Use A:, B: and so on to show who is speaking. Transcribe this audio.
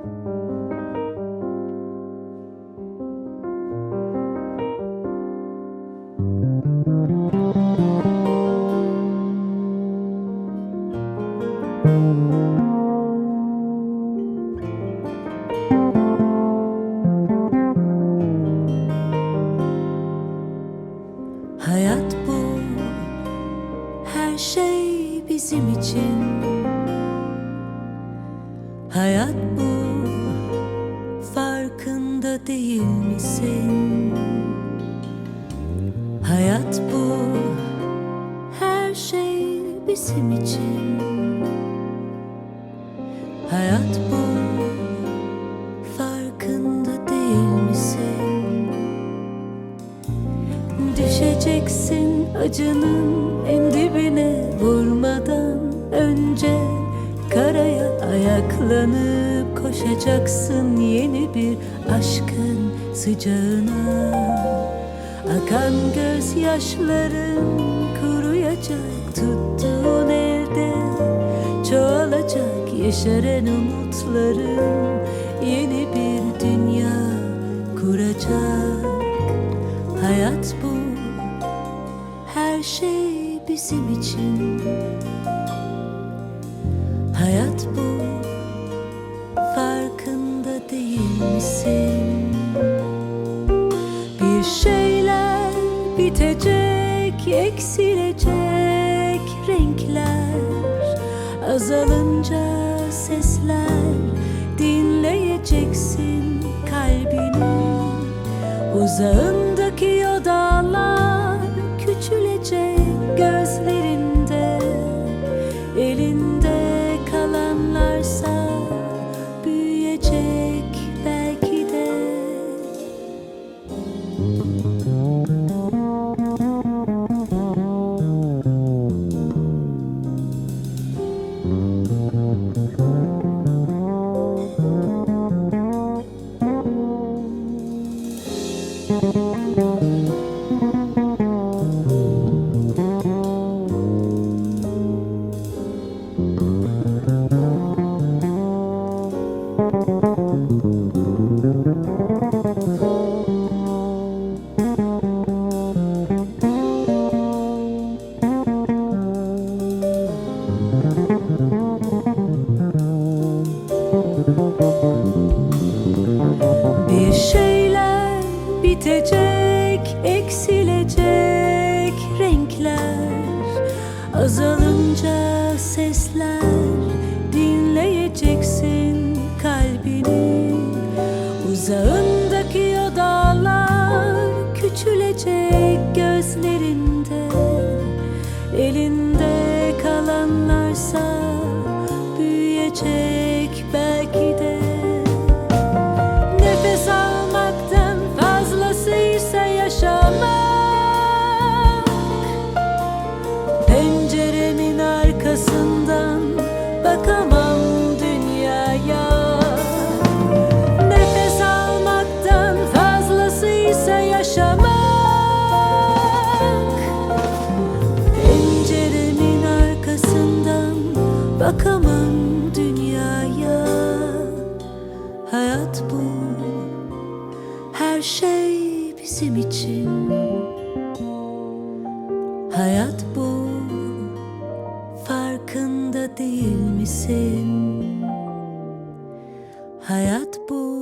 A: Hayat bu, her şey bizim için. Hayat bu. Farkında değil misin? Hayat bu Her şey bizim için Hayat bu Farkında değil misin? Düşeceksin acının en dibine vurmadan ayaklanıp koşacaksın yeni bir aşkın sıcağına. Akan gözyaşların kuruyacak tuttuğun elde Çoğalacak yeşeren umutların. Yeni bir dünya kuracak. Hayat bu Her şey bizim için. Hayat bu bitecek, eksilecek renkler. Azalınca sesler dinleyeceksin kalbini. Uzağındaki o dağlar küçülecek gözlerinde. Elinde kalanlarsa büyüyecek bitecek, eksilecek renkler. Azalınca sesler dinleyeceksin kalbini. Uzağındaki o dağlar küçülecek gözlerinde. Elinde kalanlarsa büyüyecek Hayat bu. Her şey bizim için. Hayat bu. Farkında değil misin? Hayat bu